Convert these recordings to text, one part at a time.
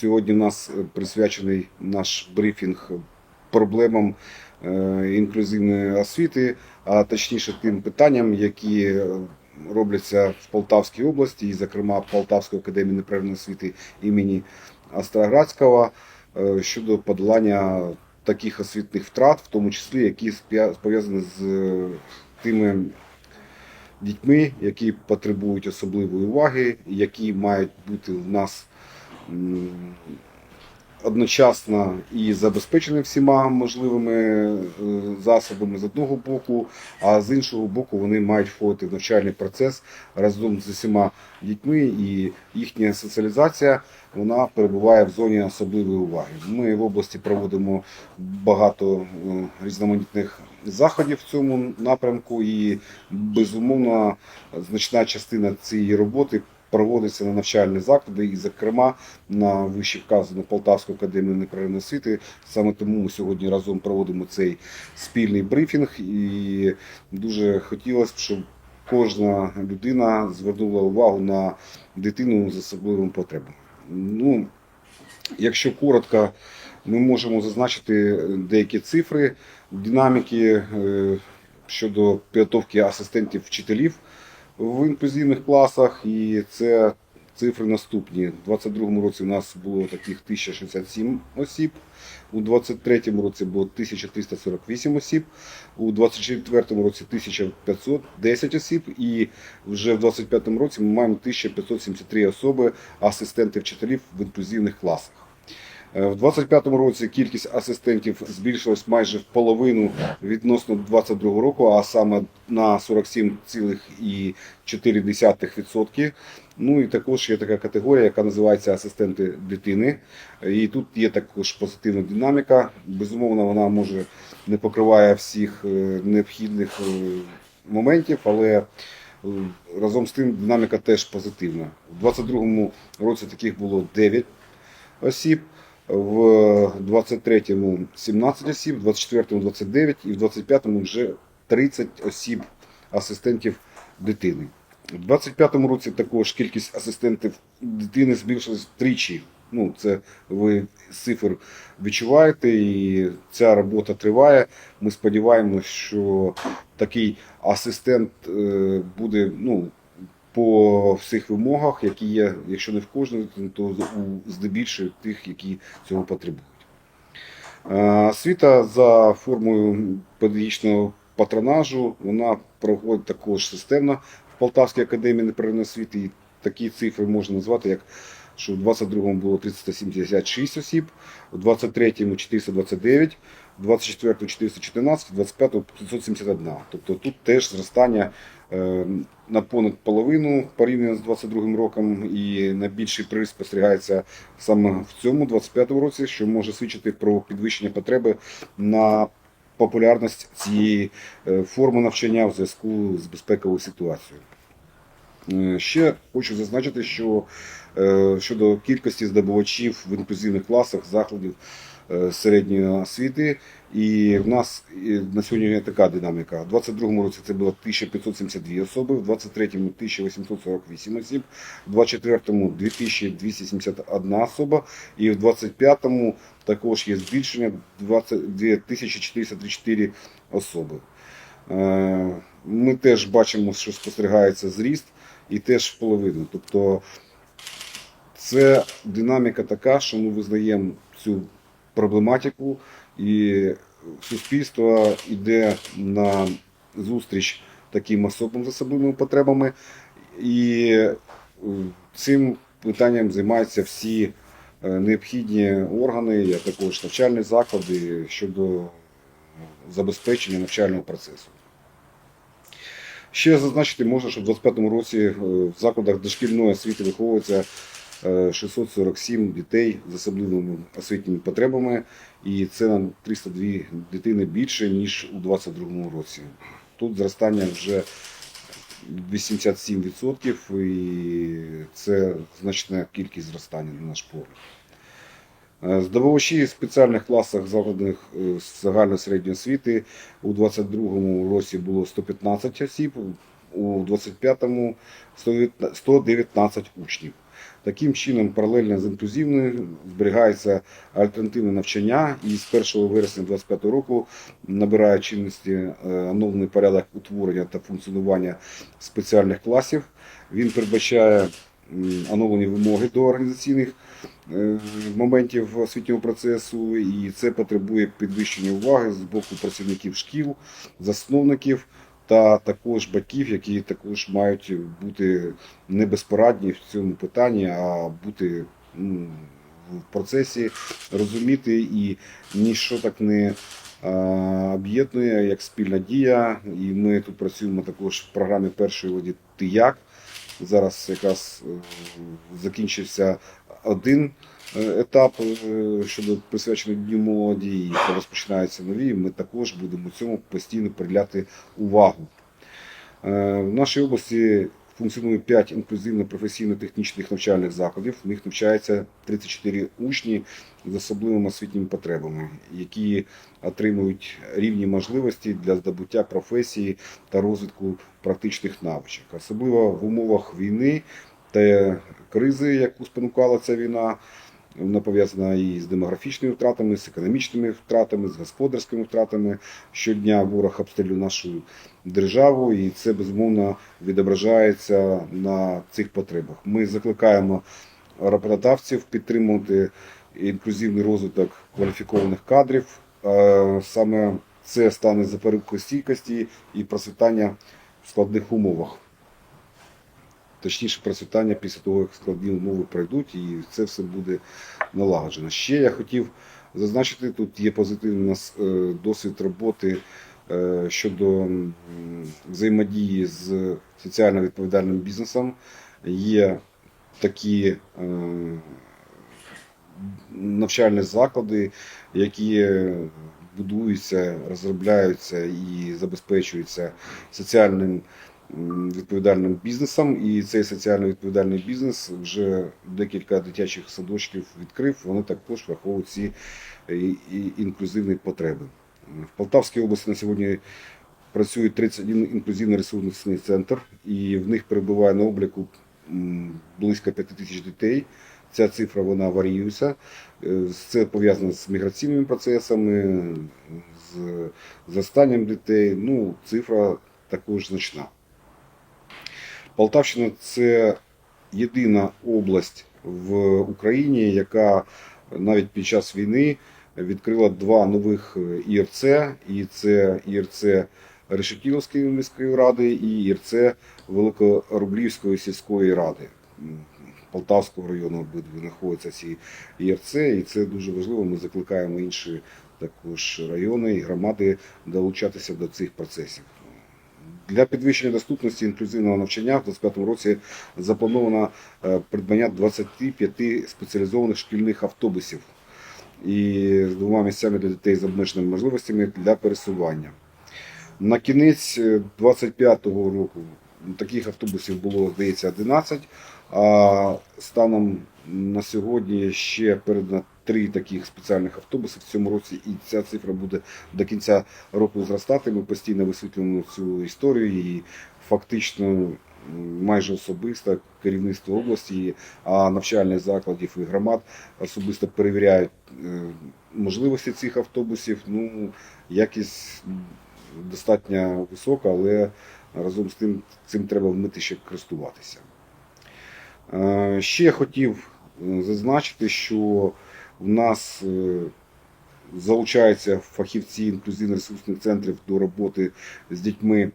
Сьогодні в нас е, присвячений наш брифінг проблемам е, інклюзивної освіти, а точніше тим питанням, які е, робляться в Полтавській області, і, зокрема, Полтавської академії неправильної освіти імені Остроградського е, щодо подолання таких освітних втрат, в тому числі які пов'язані з тими дітьми, які потребують особливої уваги, які мають бути в нас одночасно і забезпечені всіма можливими е, засобами з одного боку, а з іншого боку вони мають входити в навчальний процес разом з усіма дітьми, і їхня соціалізація вона перебуває в зоні особливої уваги. Ми в області проводимо багато е, різноманітних заходів в цьому напрямку, і безумовно значна частина цієї роботи проводиться на навчальні заклади, і, зокрема, на вище вказану Полтавську академію неправильної освіти. Саме тому ми сьогодні разом проводимо цей спільний брифінг, і дуже хотілося б, щоб кожна людина звернула увагу на дитину з особливими потребами. Ну, якщо коротко, ми можемо зазначити деякі цифри динаміки е, щодо підготовки асистентів вчителів в інклюзивних класах, і це цифри наступні. У 2022 році у нас було таких 1067 осіб, у 2023 році було 1348 осіб, у 2024 році 1510 осіб, і вже в 2025 році ми маємо 1573 особи асистенти вчителів в інклюзивних класах. Е, В 2025 році кількість асистентів збільшилась майже в половину відносно 2022 року, а саме на 47,4%. Ну і також є така категорія, яка називається асистенти дитини. І тут є також позитивна динаміка. Безумовно, вона може не покриває всіх е, необхідних е, моментів, але разом з тим динаміка теж позитивна. У 2022 році таких було 9 осіб, в 23-му 17 осіб, в 24-му 29 і в 25-му вже 30 осіб асистентів дитини. У 25-му році також кількість асистентів дитини збільшилась втричі. Ну, це ви з цифр відчуваєте, і ця робота триває. Ми сподіваємося, що такий асистент е, буде ну, по всіх вимогах, які є, якщо не в кожного, то здебільшого тих, які цього потребують. Освіта за формою педагогічного патронажу вона проходить також системно в Полтавській академії неправильної освіти. І такі цифри можна назвати, як що в 22-му було 376 осіб, у 23-му 429, у 24-му 414, 25-му 571. Тобто тут теж зростання е, на понад половину порівняно з 22 роком, і найбільший приріст спостерігається саме в цьому 25-му році, що може свідчити про підвищення потреби на популярність цієї е, форми навчання в зв'язку з безпековою ситуацією. Е, Ще хочу зазначити, що щодо кількості здобувачів в інклюзивних класах закладів середньої освіти, і в нас е, на сьогодні така динаміка. У 2022 році це було 1572 особи, в 2023 1848 осіб, в 2024 2271 особа, і в 2025 також є збільшення 22 434 особи. Е, Ми теж бачимо, що спостерігається зріст і теж в половину. Тобто це динаміка така, що ми визнаємо цю проблематику, і суспільство йде на зустріч таким особам з особливими потребами. І е, цим питанням займаються всі е, необхідні органи, а також навчальні заклади щодо забезпечення навчального процесу. Ще зазначити можна, що в 2025 році е, в закладах дошкільної освіти виховується 647 дітей з особливими освітніми потребами, і це на 302 дитини більше, ніж у 2022 році. Тут зростання вже 87%, і це значна кількість зростання на наш погляд. Е, Здобувачі в спеціальних класах закладних е, загальної середньої освіти у 2022 році було 115 осіб, у 2025 119 учнів. Таким чином, паралельно з інклюзивною зберігається альтернативне навчання, і з 1 вересня 2025 року набирає чинності е, оновлений порядок утворення та функціонування спеціальних класів. Він передбачає оновлені вимоги до організаційних е, моментів освітнього процесу, і це потребує підвищення уваги з боку працівників шкіл, засновників та також батьків, які також мають бути не безпорадні в цьому питанні, а бути в процесі, розуміти і ніщо так не об'єднує як спільна дія. І ми тут працюємо також в програмі першої воді Ти як. Зараз якраз е, закінчився один етап е, щодо присвячений Дню молоді, і розпочинаються нові. Ми також будемо цьому постійно приділяти увагу. Е, В нашій області функціонує 5 інклюзивно-професійно-технічних навчальних закладів. В них навчається 34 учні з особливими освітніми потребами, які отримують рівні можливості для здобуття професії та розвитку практичних навичок. Особливо в умовах війни та кризи, яку спонукала ця війна. Вона пов'язана і з демографічними втратами, з економічними втратами, з господарськими втратами. Щодня ворог обстрілює нашу державу, і це безумовно відображається на цих потребах. Ми закликаємо роботодавців підтримувати інклюзивний розвиток кваліфікованих кадрів. Е, Саме це стане запорукою стійкості і процвітання в складних умовах. Точніше, процвітання після того, як складні умови пройдуть, і це все буде налагоджено. Ще я хотів зазначити, тут є позитивний у нас е, досвід роботи е, щодо взаємодії з соціально відповідальним бізнесом. Є такі е, навчальні заклади, які будуються, розробляються і забезпечуються соціальним відповідальним бізнесом. І цей соціально відповідальний бізнес вже декілька дитячих садочків відкрив. Вони також враховують ці е, інклюзивні потреби. В Полтавській області на сьогодні працює 31 інклюзивний ресурсний центр, і в них перебуває на обліку близько 5 тисяч дітей. Ця цифра вона варіюється. Е, Це пов'язано з міграційними процесами, з зростанням дітей. Ну, цифра також значна. Полтавщина це єдина область в Україні, яка навіть під час війни відкрила два нових ІРЦ, і це ІРЦ Решетіловської міської ради і ІРЦ Великорублівської сільської ради. Полтавського району обидві знаходяться ці ІРЦ, і це дуже важливо. Ми закликаємо інші також райони і громади долучатися до цих процесів. Для підвищення доступності інклюзивного навчання в 2025 році заплановано е, придбання 25 спеціалізованих шкільних автобусів і з двома місцями для дітей з обмеженими можливостями для пересування. На кінець 25-го року таких автобусів було, здається, 11, а станом на сьогодні ще передано три таких спеціальних автобуси в цьому році, і ця цифра буде до кінця року зростати. Ми постійно висвітлюємо цю історію і фактично майже особисто керівництво області, а навчальних закладів і громад особисто перевіряють е, можливості цих автобусів. Ну, якість достатньо висока, але разом з тим цим треба вміти ще користуватися. Е, Ще хотів е, зазначити, що в нас е, залучаються фахівці інклюзивно-ресурсних центрів до роботи з дітьми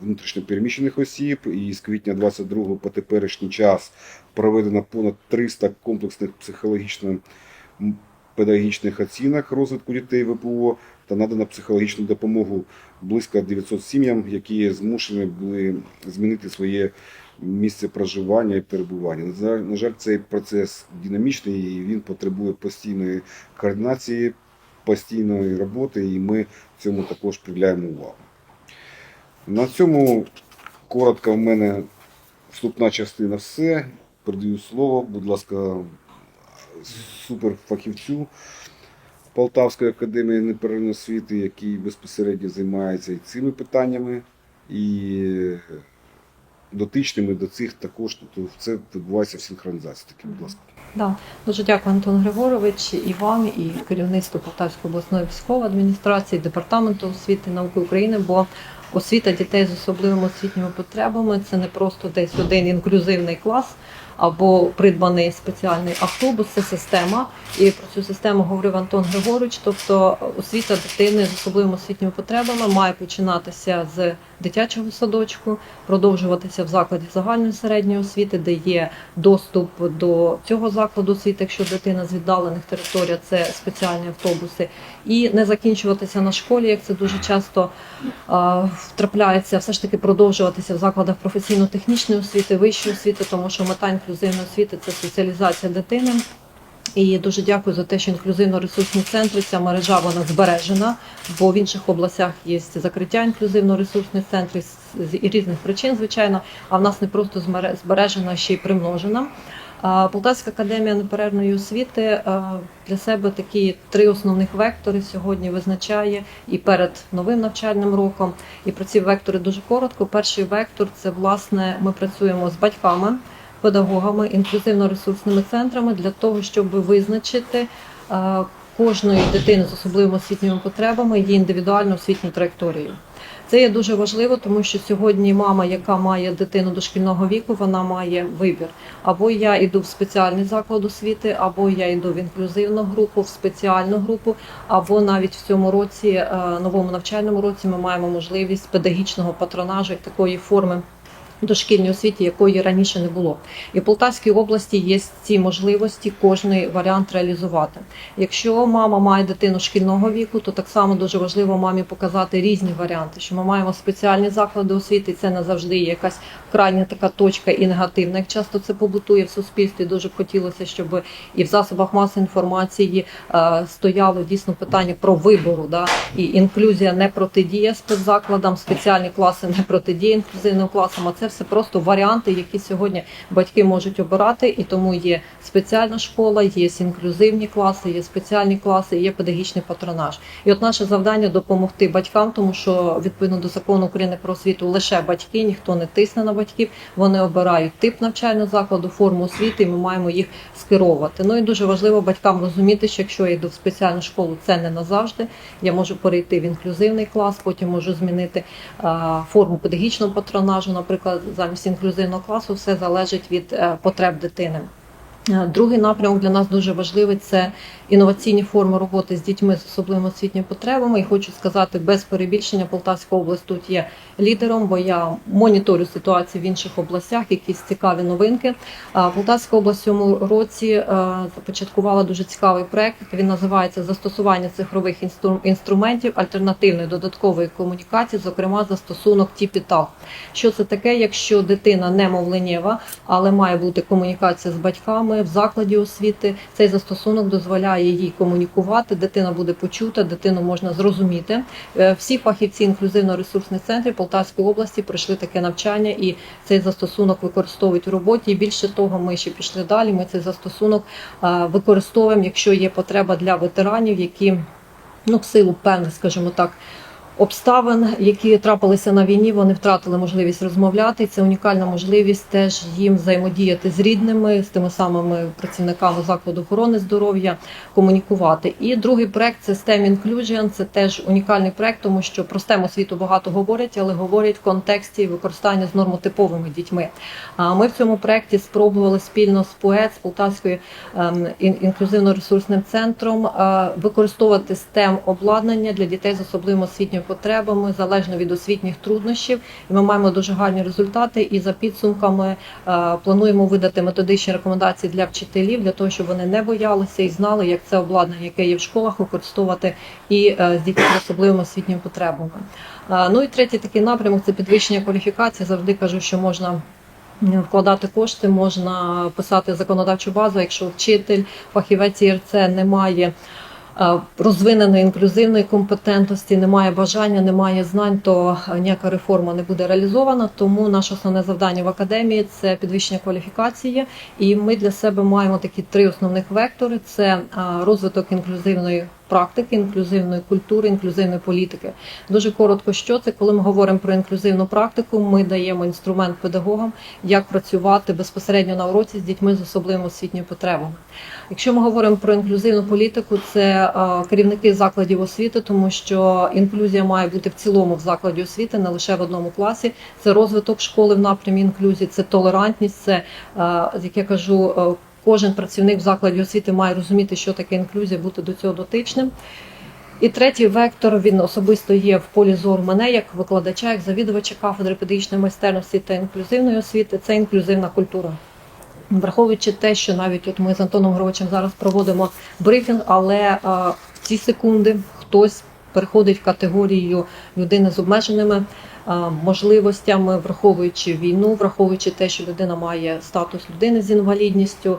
внутрішньопереміщених осіб. І з квітня 22 по теперішній час проведено понад 300 комплексних психологічно педагогічних оцінок розвитку дітей ВПО та надано психологічну допомогу близько 900 сім'ям, які змушені були змінити своє місце проживання і перебування. На жаль- цей процес динамічний і він потребує постійної координації, постійної роботи, і ми цьому також приділяємо увагу. На цьому коротко в мене вступна частина все. Передаю слово, будь ласка, суперфахівцю Полтавської академії неперервної освіти, який безпосередньо займається і цими питаннями. І дотичними до цих також. то це відбувається в синхронізації. Такі, будь ласка. Да. Дуже дякую, Антон Григорович, і вам, і керівництву Полтавської обласної військової адміністрації, департаменту освіти і науки України. Бо освіта дітей з особливими освітніми потребами це не просто десь один інклюзивний клас або придбаний спеціальний автобус. Це система. І про цю систему говорив Антон Григорович. Тобто освіта дитини з особливими освітніми потребами має починатися з дитячого садочку, продовжуватися в закладі загальної середньої освіти, де є доступ до цього закладу освіти, якщо дитина з віддалених територій, це спеціальні автобуси, і не закінчуватися на школі, як це дуже часто а, втрапляється, все ж таки продовжуватися в закладах професійно-технічної освіти, вищої освіти, тому що мета інклюзивної освіти це соціалізація дитини. І дуже дякую за те, що інклюзивно-ресурсні центри, ця мережа вона збережена, бо в інших областях є закриття інклюзивно-ресурсних центрів з різних причин, звичайно. А в нас не просто збережена, ще й примножена. Полтавська академія неперервної освіти для себе такі три основних вектори сьогодні визначає і перед новим навчальним роком. І про ці вектори дуже коротко. Перший вектор це власне ми працюємо з батьками педагогами, інклюзивно-ресурсними центрами для того, щоб визначити е, кожної дитини з особливими освітніми потребами її індивідуальну освітню траєкторію. Це є дуже важливо, тому що сьогодні мама, яка має дитину дошкільного віку, вона має вибір. Або я йду в спеціальний заклад освіти, або я йду в інклюзивну групу, в спеціальну групу, або навіть в цьому році, е, новому навчальному році, ми маємо можливість педагогічного патронажу як такої форми дошкільній освіті, якої раніше не було. І в Полтавській області є ці можливості кожний варіант реалізувати. Якщо мама має дитину шкільного віку, то так само дуже важливо мамі показати різні варіанти. Що ми маємо спеціальні заклади освіти, це не завжди є якась крайня така точка і негативна, як часто це побутує в суспільстві. Дуже б хотілося, щоб і в засобах масової інформації е, стояло дійсно питання про вибору. Да? І інклюзія не протидія спецзакладам, спеціальні класи не протидія інклюзивним класам. А це все просто варіанти, які сьогодні батьки можуть обирати, і тому є спеціальна школа, є інклюзивні класи, є спеціальні класи, є педагогічний патронаж. І от наше завдання допомогти батькам, тому що відповідно до закону України про освіту лише батьки, ніхто не тисне на батьків. Вони обирають тип навчального закладу, форму освіти, і ми маємо їх скеровувати. Ну і дуже важливо батькам розуміти, що якщо я йду в спеціальну школу, це не назавжди. Я можу перейти в інклюзивний клас, потім можу змінити форму педагогічного патронажу, наприклад, замість інклюзивного класу, все залежить від е, потреб дитини. Е, Другий напрямок для нас дуже важливий це інноваційні форми роботи з дітьми з особливими освітніми потребами. І хочу сказати, без перебільшення Полтавська область тут є лідером, бо я моніторю ситуацію в інших областях, якісь цікаві новинки. Полтавська область цьому році е, започаткувала дуже цікавий проект. Він називається Застосування цифрових інструментів альтернативної додаткової комунікації, зокрема застосунок ТІПІТАЛ. Що це таке, якщо дитина не мовленєва, але має бути комунікація з батьками в закладі освіти. Цей застосунок дозволяє їй комунікувати. Дитина буде почута, дитину можна зрозуміти. Е, Всі фахівці інклюзивно-ресурсних центрів Полтавської області пройшли таке навчання, і цей застосунок використовують в роботі. І більше того, ми ще пішли далі. Ми цей застосунок е, використовуємо, якщо є потреба для ветеранів, які ну в силу певних, скажімо так обставин, які трапилися на війні, вони втратили можливість розмовляти. Це унікальна можливість теж їм взаємодіяти з рідними, з тими самими працівниками закладу охорони здоров'я, комунікувати. І другий проект це STEM Inclusion. Це теж унікальний проект, тому що про STEM освіту багато говорять, але говорять в контексті використання з нормотиповими дітьми. А ми в цьому проекті спробували спільно з ПОЕЦ, з Полтавською ем, інклюзивно-ресурсним центром е, використовувати STEM обладнання для дітей з особливими освітніми потребами залежно від освітніх труднощів. І ми маємо дуже гарні результати. І за підсумками е, плануємо видати методичні рекомендації для вчителів для того, щоб вони не боялися і знали, як це обладнання, яке є в школах, використовувати і е, з дітьми з особливими освітніми потребами. Е, Ну і третій такий напрямок це підвищення кваліфікації. Завжди кажу, що можна. Вкладати кошти можна писати законодавчу базу, якщо вчитель, фахівець ІРЦ не має розвиненої інклюзивної компетентності, немає бажання, немає знань, то е, ніяка реформа не буде реалізована. Тому наше основне завдання в академії це підвищення кваліфікації. І ми для себе маємо такі три основних вектори: це е, розвиток інклюзивної практики, інклюзивної культури, інклюзивної політики. Дуже коротко, що це, коли ми говоримо про інклюзивну практику, ми даємо інструмент педагогам, як працювати безпосередньо на уроці з дітьми з особливими освітніми потребами. Якщо ми говоримо про інклюзивну політику, це е, керівники закладів освіти, тому що інклюзія має бути в цілому в закладі освіти, не лише в одному класі. Це розвиток школи в напрямі інклюзії, це толерантність, це е, як я кажу. Кожен працівник в закладі освіти має розуміти, що таке інклюзія, бути до цього дотичним. І третій вектор він особисто є в полі зору мене як викладача, як завідувача кафедри педагогічної майстерності та інклюзивної освіти. Це інклюзивна культура. Враховуючи те, що навіть от ми з Антоном Гровичем зараз проводимо брифінг, але е, в ці секунди хтось переходить в категорію людини з обмеженими можливостями, враховуючи війну, враховуючи те, що людина має статус людини з інвалідністю.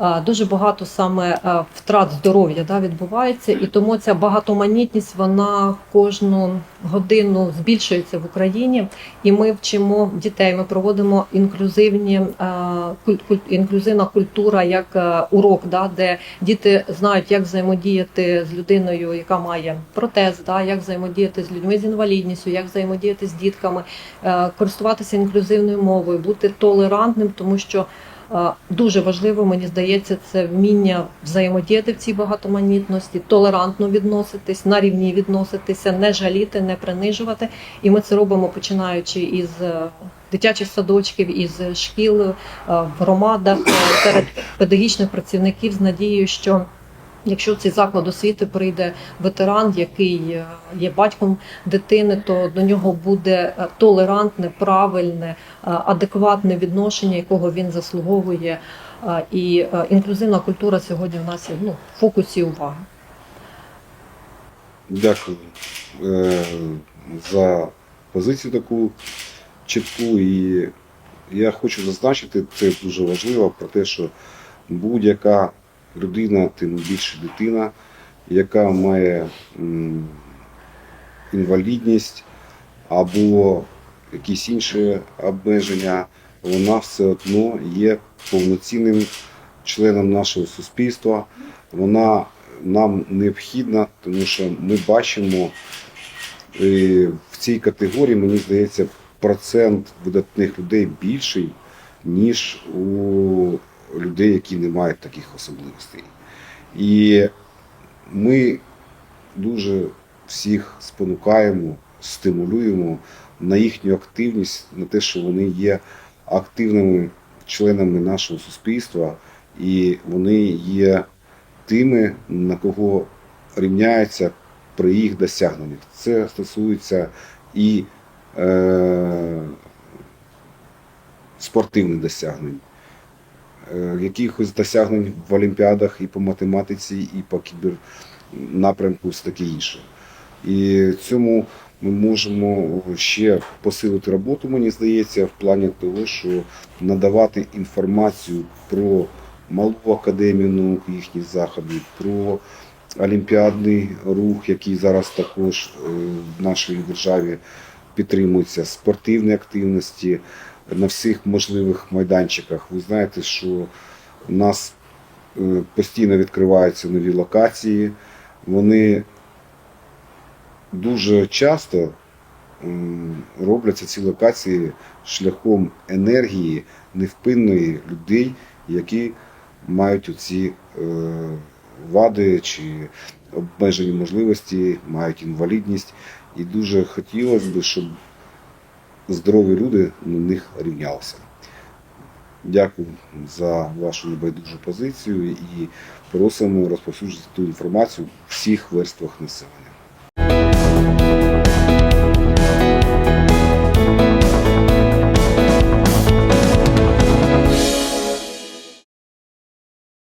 Е, Дуже багато саме е, втрат здоров'я да, відбувається, і тому ця багатоманітність вона кожну годину збільшується в Україні. І ми вчимо дітей. Ми проводимо інклюзивні е, інклюзивна культура як урок, да, де діти знають, як взаємодіяти з людиною, яка має протез, да, як взаємодіяти з людьми з інвалідністю, як взаємодіяти з дітками, користуватися інклюзивною мовою, бути толерантним, тому що. Дуже важливо, мені здається, це вміння взаємодіяти в цій багатоманітності, толерантно відноситись, на рівні відноситися, не жаліти, не принижувати. І ми це робимо починаючи із е, дитячих садочків, із шкіл, е, в громадах, е, серед педагогічних працівників з надією, що Якщо цей заклад освіти прийде ветеран, який е, є батьком дитини, то до нього буде е, толерантне, правильне, е, адекватне відношення, якого він заслуговує. І інклюзивна культура сьогодні в нас є ну, в фокусі уваги. Дякую за позицію таку чітку. І я хочу зазначити, це дуже важливо, про те, що будь-яка людина, тим більше дитина, яка має інвалідність або якісь інші обмеження, вона все одно є повноцінним членом нашого суспільства. Вона нам необхідна, тому що ми бачимо е, в цій категорії, мені здається, процент видатних людей більший, ніж у людей, які не мають таких особливостей. І ми дуже всіх спонукаємо, стимулюємо на їхню активність, на те, що вони є активними членами нашого суспільства, і вони є тими, на кого рівняється при їх досягненнях. Це стосується і е, спортивних досягнень, якихось досягнень в олімпіадах і по математиці, і по кібернапрямку, і таке інше. І цьому ми можемо ще посилити роботу, мені здається, в плані того, що надавати інформацію про малу академію наук, їхні заходи, про олімпіадний рух, який зараз також е, в нашій державі підтримується, спортивні активності на всіх можливих майданчиках. Ви знаєте, що у нас е, постійно відкриваються нові локації. Вони дуже часто робляться ці локації шляхом енергії невпинної людей, які мають оці е, вади чи обмежені можливості, мають інвалідність. І дуже хотілося б, щоб здорові люди на них рівнялися. Дякую за вашу небайдужу позицію і просимо розповсюджувати ту інформацію в всіх верствах населення.